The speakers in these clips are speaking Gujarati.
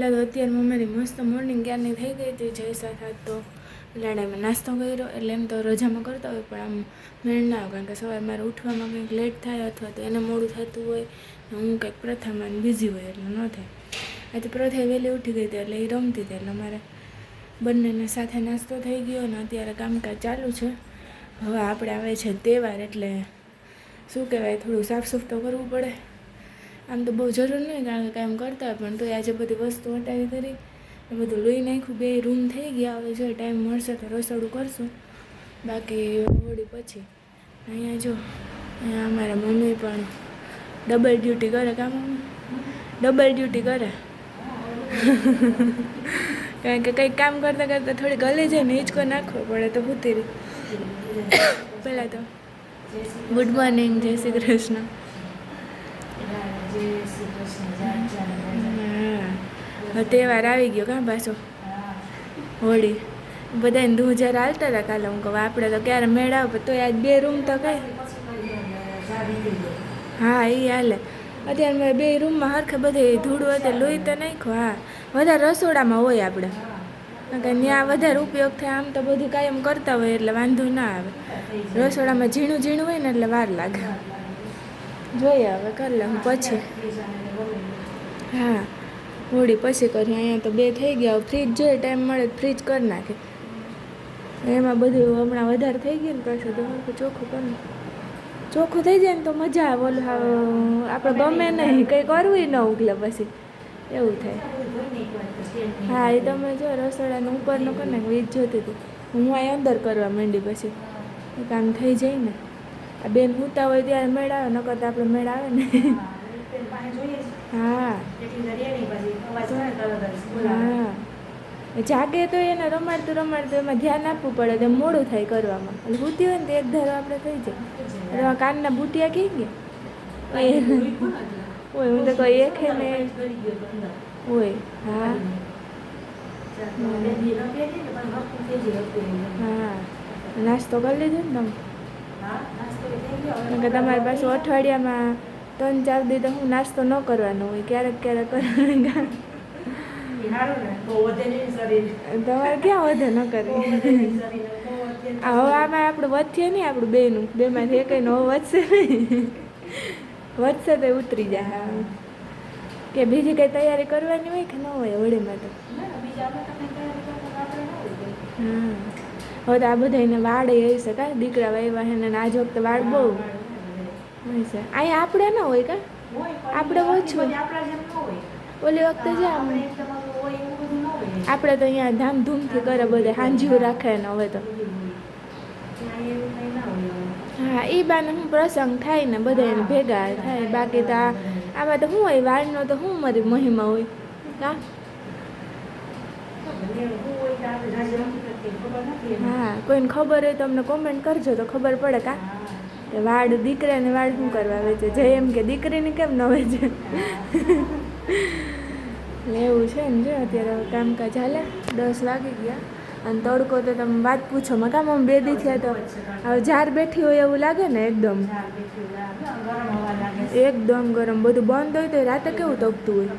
પહેલાં તો અત્યારે મમ્મીની મસ્ત મોર્નિંગ ક્યારની થઈ ગઈ હતી જય સાથે તો એટલે મેં નાસ્તો કર્યો, એટલે એમ તો રજામાં કરતા હોય, પણ આમ મેળ ના આવે, કારણ કે સવારે મારે ઉઠવામાં કંઈક લેટ થાય અથવા તો એને મોડું થતું હોય હું કંઈક પ્રથામાં બિઝી હોય એટલે ન થાય. આજે પ્રથા વહેલી ઉઠી ગઈ હતી, એટલે એ રમતી હતી, એટલે મારે બંનેને સાથે નાસ્તો થઈ ગયો અને અત્યારે કામકાજ ચાલુ છે. હવે આપણે આવે છે તહેવાર, એટલે શું કહેવાય, થોડું સાફ સુફ તો કરવું પડે. આમ તો બહુ જરૂર નહીં કારણ કે કામ કરતા હોય, પણ તોય આજે બધી વસ્તુ હટાવી કરી એ બધું લોહી નાખ્યું. બે રૂમ થઈ ગયા, હવે જો ટાઈમ મળશે તો રસોડું કરશું. બાકી હોળી પછી અહીંયા જો, અહીંયા અમારા મમ્મી પણ ડબલ ડ્યુટી કરે કામ ડબલ ડ્યુટી કરે. કારણ કે કંઈક કામ કરતાં કરતાં થોડીક ગલી જાય ને હિંચકો નાખવો પડે તો રહી પહેલાં તો. ગુડ મોર્નિંગ જય શ્રી કૃષ્ણ. હા તહેવાર આવી ગયો કાં પાછો? હોળી. બધા દૂધ જ્યારે હાલતા હતા કાલે, હું કહું આપણે તો ક્યારે મેળા આવે, તો આજ બે રૂમ તો કઈ. હા એ હાલે. અત્યારે મેં બે રૂમમાં હરખે બધે ધૂળું હતું લોહી તો નાખ્યો, હા. વધારે રસોડામાં હોય આપણે કે ત્યાં વધારે ઉપયોગ થાય, આમ તો બધું કાયમ કરતા હોય, એટલે વાંધો ના આવે. રસોડામાં ઝીણું ઝીણું હોય ને એટલે વાર લાગે. જોઈએ હવે કરી લઉં પછી. હા, હોળી પછી કરી અહીંયા તો બે થઈ ગયા. ફ્રીજ જોઈએ ટાઈમ મળે ફ્રીજ કરી નાખે. એમાં બધું હમણાં વધારે થઈ ગયું ને પાછું તો હરખું ચોખ્ખું કરી. ચોખ્ખું થઈ જાય ને તો મજા આવે. ઓલું આપણે ગમે નહીં કંઈ કરવું ન ઉગલે પછી. એવું થાય. હા એ તમે જો રસોડાનું ઉપરનું કરી નાખ વીજ જોતી હતી. હું અહીં અંદર કરવા માંડી પછી. એ કામ થઈ જાય ને. આ બેન સૂતા હોય ત્યારે મેળ આવે નકર તો આપણે મેળ આવે ને. હા. હા. જાગે તો એને રમાડતું રમાડતું એમાં ધ્યાન આપવું પડે તો મોડું થાય કરવામાં. એટલે બુદ્ધિ હોય ને તો એક ધારો આપણે થઈ જાય. કાનના બુટિયા કહી ગયા? ઓય. હું તો કોઈ એક હે ને. ઓય, હા. હા. નાસ્તો કરી લીધો ને તમે? કે તમારી પાસે અઠવાડિયામાં ત્રણ ચાર દી તો હું નાસ્તો ન કરવાનો હોય ક્યારેક ક્યારેક કરવાનું. તમારે ક્યાં વધે ન કરી આ હવે આમાં આપણું વધશે નહીં આપણું બેનું. બેમાંથી એક નો વધશે નહીં. વધશે તો ઉતરી જાય. કે બીજી કઈ તૈયારી કરવાની હોય કે ન હોય હોળીમાં તો. હા હવે તો આ બધાને વાળ એ શકાય દીકરા વાવ્યા હે ને આજ વખતે વાળ બહુ. હોય છે. અહીંયા આપણે ના હોય કા? આપણે ઓછું. ઓલી વખતે જે આપણે તો અહીંયા ધામધૂમથી કરે બધે હાંજીઓ રાખે ને હવે તો. હા એ બાને હું પ્રસંગ થાય ને બધા એને ભેગા થાય. બાકી તો આમાં તો શું હોય વાળનો તો શું મારી મહિમા હોય. કા? હા, કોઈને ખબર હોય તો અમને કોમેન્ટ કરજો, તો ખબર પડે કા કે વાડ દીકરાને વાડ શું કરવા આવે છે જે એમ કે દીકરીને કેમ ન હોય છે એવું છે ને જો, અત્યારે કામકાજ હાલે, દસ વાગી ગયા. અને તડકો તો તમે વાત પૂછો માં કામ આમ બે દી થયા તો હવે જાર બેઠી હોય એવું લાગે ને એકદમ? એકદમ ગરમ, બધું બંધ હોય તો રાતે કેવું તપતું હોય?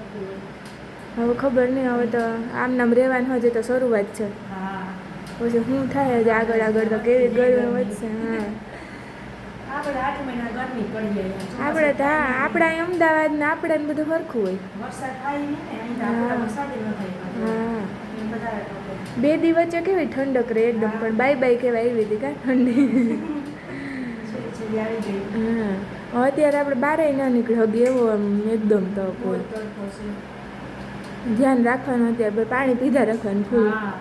હવે ખબર નહીં, હવે તો આમ નામ રહેવાનું હજી તો શરૂઆત છે. પછી શું થાય હજી આગળ આગળ તો કેવી ગરમી વધશે હા. આપણે તો હા આપણા અમદાવાદ ને આપણે બધું સરખું હોય. હા. બે દિવસ કેવી ઠંડક રહે એકદમ પણ બાય બાય કેવાય એવી હતી કા ઠંડી. હા. અત્યારે આપણે બારે ના નીકળી હગી એવો એકદમ તો ધ્યાન રાખવાનું અત્યારે પાણી પીધા રાખવાનું ફૂલ. હા.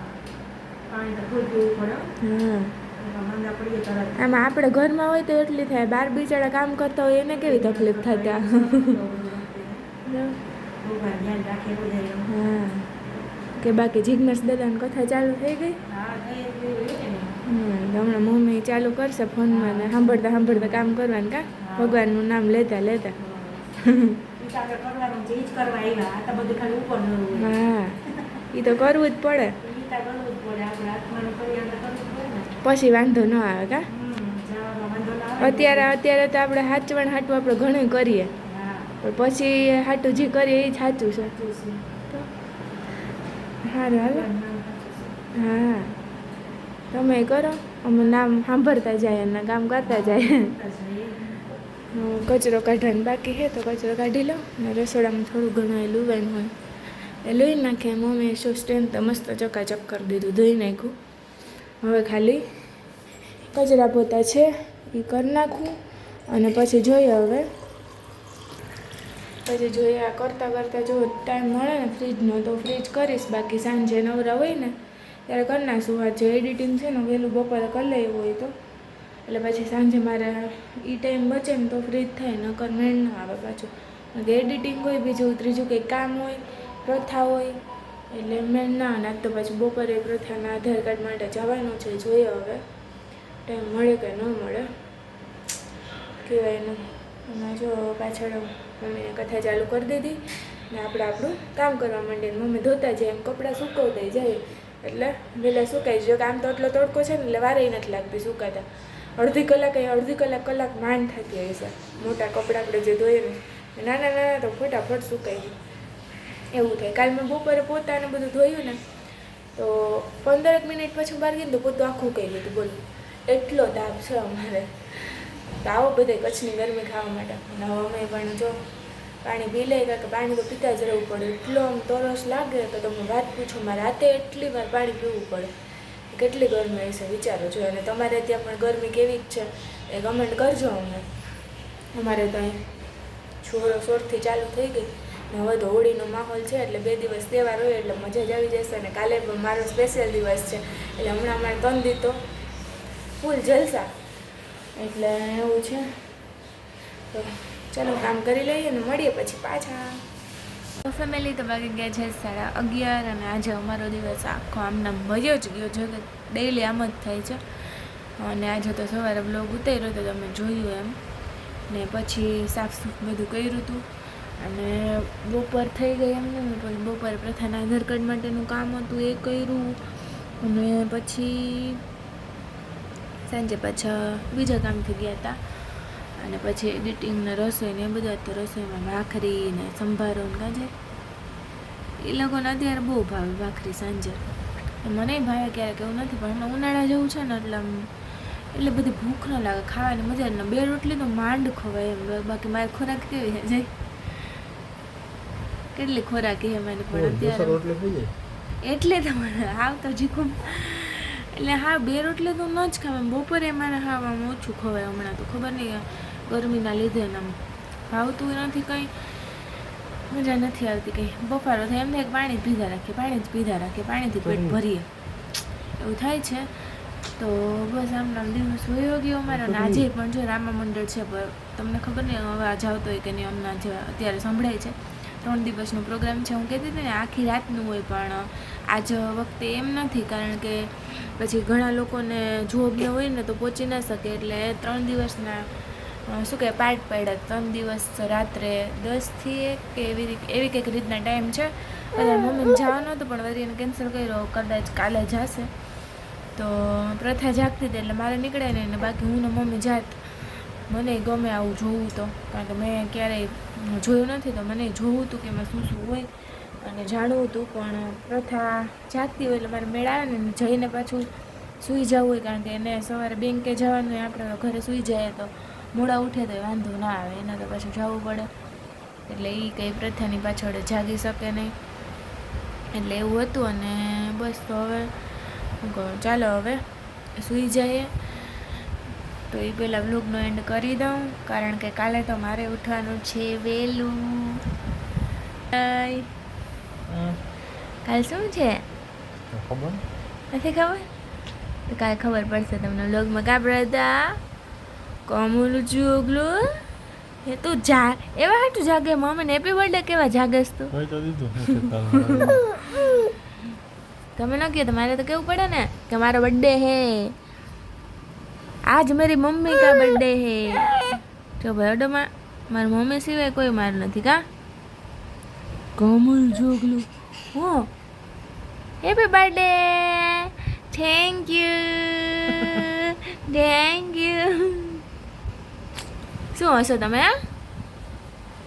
આમાં આપણે ઘરમાં હોય તો એટલી થાય. બાર બિચારા કામ કરતા હોય એને કેવી તકલીફ થતા હા કે બાકી જિજ્ઞાસ દાદાની કથા ચાલુ થઈ ગઈ? હમણાં મમ્મી ચાલુ કરશે ફોનમાં ને સાંભળતા સાંભળતા કામ કરવાનું કા? ભગવાનનું નામ લેતા લેતા. હા. એ તો કરવું જ પડે. પછી વાંધો ન આવે કા? અત્યારે અત્યારે તો આપણે હાચવણ હાટું આપણે ઘણું કરીએ. પછી હાટું જે કરીએ એ જ સાચું છે. સારું હાલો. હા. તમે કરો. અમે નામ સાંભળતા જાય અને કામ કરતા જાય. કચરો કાઢવાનું બાકી છે, તો કચરો કાઢી લો અને રસોડામાં થોડું ઘણું એ લુવાનું હોય. એ લઈ નાખે મમ્મી શું સ્ટેન્ડ તો મસ્ત ચકાચક કરી દીધું, ધોઈ નાખ્યું. હવે ખાલી કચરા પોતા છે એ કરી નાખું અને પછી જોઈએ હવે. પછી જોઈએ આ કરતાં કરતાં જો ટાઈમ મળે ને ફ્રીજનો તો ફ્રીજ કરીશ, બાકી સાંજે નવરા હોય ને ત્યારે કરી નાખશું. આ જે એડિટિંગ છે ને, વહેલું બપોરે કરી લેવું હોય તો. એટલે પછી સાંજે મારે એ ટાઈમ બચે ને તો ફ્રીજ થાય, નકર મેળ ના આવે પાછું. એડિટિંગ હોય, બીજું, ત્રીજું કંઈ કામ હોય પ્રથા હોય, એટલે મેં ના ના તો પછી બપોરે પ્રથાના આધાર કાર્ડ માટે જવાનું છે, જોઈએ હવે. ટાઈમ મળે કે ન મળે, કહેવાય એનું અને જો પાછળ મમ્મીને કથા ચાલુ કરી દીધી, ને આપણે આપણું કામ કરવા માંડીએ મમ્મી ધોતા જાય, એમ કપડાં સુકવતા જાય. એટલે વહેલા સુકાઈ જો આમ તો એટલો તડકો છે ને, એટલે વારે નથી લાગતી સુકાતા. અડધી કલાક એ અડધી કલાક કલાક માંડ થતી હશે મોટા કપડાં આપણે જે ધોઈએ ને નાના નાના તો ફટાફટ સુકાઈ જાય એવું થાય. કાલ મેં બપોરે પોતાને બધું ધોયું ને, તો પંદરેક મિનિટ પછી બહાર ગઈ તો પોતું આખું કહી દીધું બોલો, એટલો તાપ છે અમારે. તો આવો બધે કચ્છની ગરમી ખાવા માટે. અને અમે પણ જો પાણી પી લઈ કે પાણી તો પીતા જ રહેવું પડે. એટલો આમ તરસ લાગે તો તમે વાત પૂછો, મારે રાતે એટલી વાર પાણી પીવું પડે. કેટલી ગરમી હશે, વિચારો છો. અને તમારે ત્યાં પણ ગરમી કેવી જ છે, એ કમેન્ટ કરજો અમને. અમારે તો અહીં સોરથી ચાલુ થઈ ગઈ. ને હવે તો હોળીનો માહોલ છે, એટલે બે દિવસ તહેવાર હોય, એટલે મજા જ આવી જશે. અને કાલે પણ મારો સ્પેશિયલ દિવસ છે, એટલે હમણાં અમારે ત્રણ દીધો ફૂલ જલસા. એટલે એવું છે. તો ચાલો કામ કરી લઈએ ને મળીએ પછી પાછા. ફેમિલી તો વાગી ગયા છે સાડા અગિયાર અને આજે અમારો દિવસ આખો આમના મજો જ ગયો. છે કે ડેઈલી આમ જ થાય છે. અને આજે તો સવારે બ્લોગ ઉતાર્યો તો તમે જોયું એમ. ને પછી સાફ સૂફ બધું કર્યું હતું. અને બપોર થઈ ગઈ એમને પછી બપોરે પ્રથાના આધાર કાર્ડ માટેનું કામ હતું એ કર્યું. અને પછી સાંજે પાછા બીજા કામથી ગયા હતા. અને પછી એડિટિંગને રસોઈને એ બધા તો રસોઈમાં ભાખરી ને સંભારો ને કાજે એ લોકોને અત્યારે બહુ ભાવે ભાખરી સાંજે. મને ભાવે ક્યારેક એવું નથી, પણ હમણાં ઉનાળા જેવું છે ને એટલે એટલે બધી ભૂખ ન લાગે, ખાવાની મજા બે રોટલી તો માંડ ખવાય એમ. બાકી મારી ખોરાક કેવી જય કેટલી ખોરાક છે મારી પણ અત્યારે? એટલે તમારે આવતા જીખું. એટલે હા બે રોટલી તો ન જ ખાવા બપોરે મારે ખાવામાં ઓછું ખવાય હમણાં તો. ખબર નહીં ગરમીના લીધે ને આમ. ભાવતું નથી કંઈ. મજા નથી આવતી કંઈ. બફારો થાય. એમને પાણી પીધા રાખીએ. પાણી જ પીધા રાખીએ. પાણીથી પેટ ભરીએ. એવું થાય છે. તો બસ આમ નામ દિવસ વયો ગયો અમારો. આજે પણ જો રામા મંડળ છે તમને ખબર નહીં હવે આજે આવતો હોય કે નહીં હમણાં જે અત્યારે સંભળાય છે. ત્રણ દિવસનો પ્રોગ્રામ છે. હું કહેતી હતી ને, આખી રાતનું હોય, પણ આજ વખતે એમ નથી, કારણ કે પછી ઘણા લોકોને જોબ ને હોય ને, તો પહોંચી ના શકે. એટલે ત્રણ દિવસના શું કહે પાર્ટ પાડ્યા. ત્રણ દિવસ રાત્રે દસથી એક કે એવી રીતે, એવી કંઈક રીતના ટાઈમ છે. અને મમ્મીને જવાનો હતો, પણ વળી એને કેન્સલ કર્યો. કદાચ કાલે જશે તો પ્રથા જાગતી હતી, એટલે મારે નીકળે ને બાકી હું ને મમ્મી જાત મને ગમે આવું જોવું તો. કારણ કે મેં ક્યારેય જોયું નથી તો મને જોવું હતું કે એમાં શું શું હોય અને જાણવું હતું. પણ પ્રથા જાગતી હોય એટલે મારે મેળ આવે ને જઈને પાછું સૂઈ જવું હોય. કારણ કે એને સવારે બેંકે જવાનું હોય, આપણે ઘરે સૂઈ જાય તો મોડા ઉઠે તો વાંધો ના આવે. એને તો પાછું જવું પડે. એટલે એ કંઈ પ્રથાની પાછળ જાગી શકે નહીં. એટલે એવું હતું અને બસ તો હવે ચાલો હવે સૂઈ જઈએ. તો એ પહેલાં વ્લોગનો એન્ડ કરી દઉં કારણ કે કાલે તો મારે ઉઠવાનું છે વહેલું. કાલ શું છે? ખબર? નથી ખબર? તો કાલે ખબર પડશે તમને વ્લોગમાં કાપડા હતા કોમુલું જોગલું એ તું જા એવા હાટું જાગે મમ્મીને હેપી બર્થડે કેવા જાગસ તું? તમે ન કહો તો મારે તો કેવું પડે ને કે મારો બર્થડે હે. આજ મારી મમ્મી કા બર્થડે હે? જો બર્થડેમાં મારી મમ્મી સિવાય કોઈ માર નથી કા? કમલ જોગલું. હો. Happy birthday thank you thank you શું હશો તમે હા?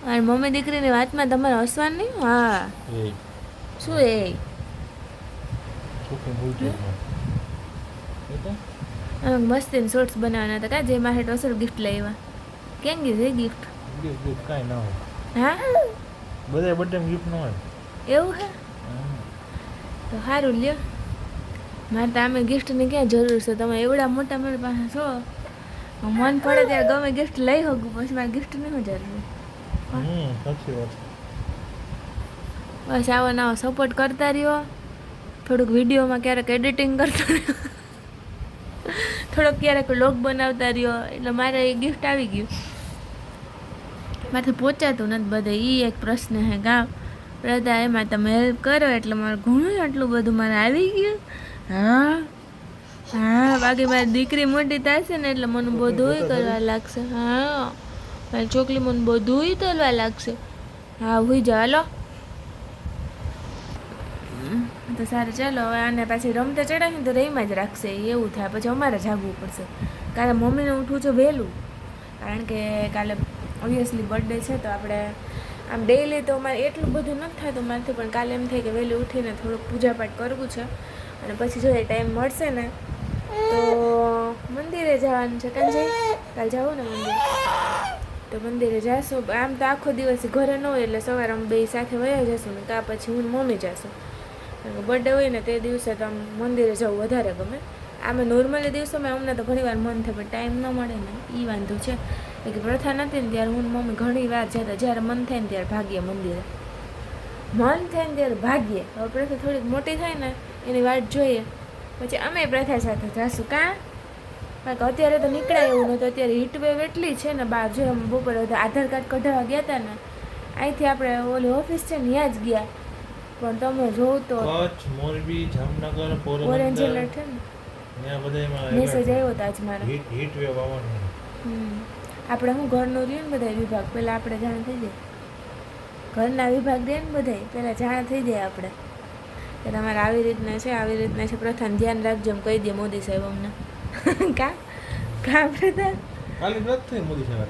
મારી મમ્મી દીકરીની વાતમાં તમારે હસવાનું નહીં? હા. શું એ? કુકિંગ ભૂલતો જ ન. એ તો અમે મસ્તીને શોર્ટ્સ બનાવવાના હતા કાં? જે મારે ટોસર ગિફ્ટ લાવ્યા કેમ ગઈ છે ગિફ્ટ gift કાંઈ ના હોય. હા? બધા બર્થડે ગિફ્ટ ન હોય. એવું હે? તો સારું લ્યો. મારે તો આમે ગિફ્ટની ક્યાં જરૂર છે? તમે એવડા મોટા મારી પાસે છો. મન પડે ત્યારે ગમે ગિફ્ટ લઈ શકું પછી મારે ગિફ્ટ નહીં જરૂર. બસ આવો નવો સપોર્ટ કરતા રહ્યો. થોડુંક વિડીયોમાં ક્યારેક એડિટિંગ કરતા રહ્યો. થોડોક ક્યારેક લોગ બનાવતા રહ્યો એટલે મારે એ ગિફ્ટ આવી ગયું. માથે પહોંચાતું નથી બધે એ એક પ્રશ્ન હે ગામ બધા એમાં તમે હેલ્પ કરો એટલે મારે ઘણું આટલું બધું મારે આવી ગયું. હા હા બાકી મારી દીકરી મોટી થશે ને એટલે મને બધું કરવા લાગશે. હા મારી છોકરી મને બધું તલવા લાગશે. હા હુઈ જાઓ હાલો હમ, તો સારું, ચાલો, હવે આને પાછી રમતા ચડાવીને તો રહીમાં જ રાખશે. એવું થાય, પછી અમારે જાગવું પડશે. કાલે મમ્મીને ઉઠવું છે વહેલું. કારણ કે કાલે ઓબ્વિયસલી બર્થડે છે, તો આપણે આમ ડેઈલી તો અમારે એટલું બધું નથી થતું મારાથી, પણ કાલે એમ થાય કે વહેલી ઉઠીને થોડુંક પૂજાપાઠ કરવું છે. અને પછી જો એ ટાઈમ મળશે ને, તો મંદિરે જવાનું છે. કાં જઈ કાલ જાવું ને મંદિર. તો મંદિરે જશું. આમ તો આખો દિવસ ઘરે ન હોય એટલે સવારે અમે બે સાથે વયા જશું ને, કાં પછી હું મમ્મી જાશું. બર્થડે હોય ને તે દિવસે તો આમ મંદિરે જવું વધારે ગમે. આમે નોર્મલી દિવસોમાં અમને તો ઘણી વાર મન થાય, પણ ટાઈમ ન મળે ને એ વાંધો છે. કે પ્રથા નથી ને ત્યારે હું મમ્મી ઘણી વાર જતા, જ્યારે મન થાય ને ત્યારે ભાગીએ મંદિરે. મન થાય ને ત્યારે ભાગીએ. હવે પ્રથા થોડીક મોટી થાય ને, એની વાટ જોઈએ. પછી અમે પ્રથા સાથે જાશું. કાં? કારણ કે અત્યારે તો નીકળાય એવું નહોતું અત્યારે હીટવેવ એટલી છે ને બહાર જો બપોરે આધાર કાર્ડ કઢાવવા ગયા હતા ને અહીંથી આપણે ઓલી ઓફિસ છે ને ત્યાં જ ગયા. પણ તમે જોવ તો કચ્છ મોરબી જામનગર પોરબંદર એલર્ટ છે ને? ત્યાં મેસેજ આવ્યો હતો આજ મારો. હીટ હીટ વેવ આવવાનો હમ. આપણે હું ઘરનું રહ્યું ને બધા વિભાગ પહેલાં આપણે જાણ થઈ જાય. ઘરના વિભાગ રહે ને બધા પહેલાં જાણ થઈ જાય આપણે. કે તમારે આવી રીતના છે આવી રીતના છે. પ્રથમ ધ્યાન રાખજો એમ કહી દે મોદી સાહેબ અમને. કા? કા પ્રથા કાલે મોદી સાહેબ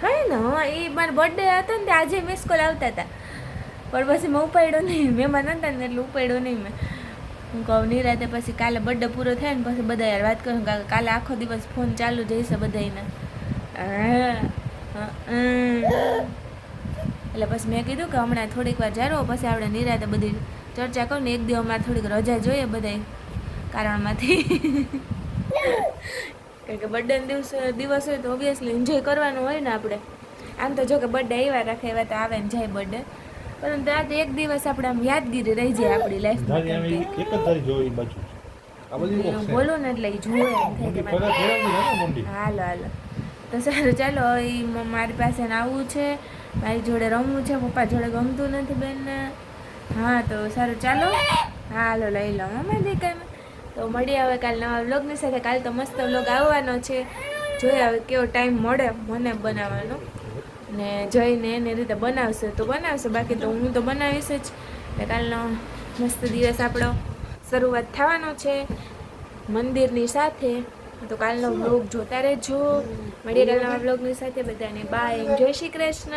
થાય ને હા એ મારા બર્થડે હતો ને આજે મિસ કોલ આવતા હતા. પણ પછી મેં ઉપાડ્યો નહીં. મહેમાન હતા ને એટલે ઉપાડ્યો નહીં મેં. હું કહું નિરાતે પછી કાલે બર્થડે પૂરો થાય ને પછી બધા યાર વાત કરું કાકા કાલે આખો દિવસ ફોન ચાલુ જઈશે બધાયને. હા, હા, હમ. એટલે પછી મેં કીધું કે હમણાં થોડીક વાર જારો પછી આપણે નિરાતે બધી ચર્ચા કરું ને એક દિવસ અમારે થોડીક રજા જોઈએ બધાય કારણમાંથી. કારણ કે બર્થડે દિવસ દિવસ હોય તો ઓબ્વિયસલી એન્જોય કરવાનું હોય ને આપણે. આમ તો જો કે બર્થડે આવ્યા રાખે એવા તો આવે ને જાય બર્થડે પરંતુ આ તો એક દિવસ આપણે આમ યાદગીરી રહી જાય આપણી લાઈફ લાઈફમાં એક જ ધારી જોઈ બાજુ. બોલો ને એટલે એ જોવે હાલો હાલો. તો સારું ચાલો એ મારી પાસે ને આવવું છે. મારી જોડે રમવું છે પપ્પા જોડે ગમતું નથી બેનને. હા તો સારું ચાલો. હા હાલો લઈ લો મમ્મી દીકરાને. તો મળીએ હવે કાલ નવા વ્લોગની સાથે. કાલ તો મસ્ત વ્લોગ આવવાનો છે. જોઈએ હવે કેવો ટાઈમ મળે મને બનાવવાનો. ને જઈને એને રીતે બનાવશે. તો બનાવશે, બાકી તો હું તો બનાવીશ જ. એટલે કાલનો મસ્ત દિવસ આપણો શરૂઆત થવાનો છે મંદિરની સાથે. તો કાલનો વ્લોગ જોતા રહેજો. મળીએ કાલના બ્લોગની સાથે બધાને. બાય જય શ્રી કૃષ્ણ.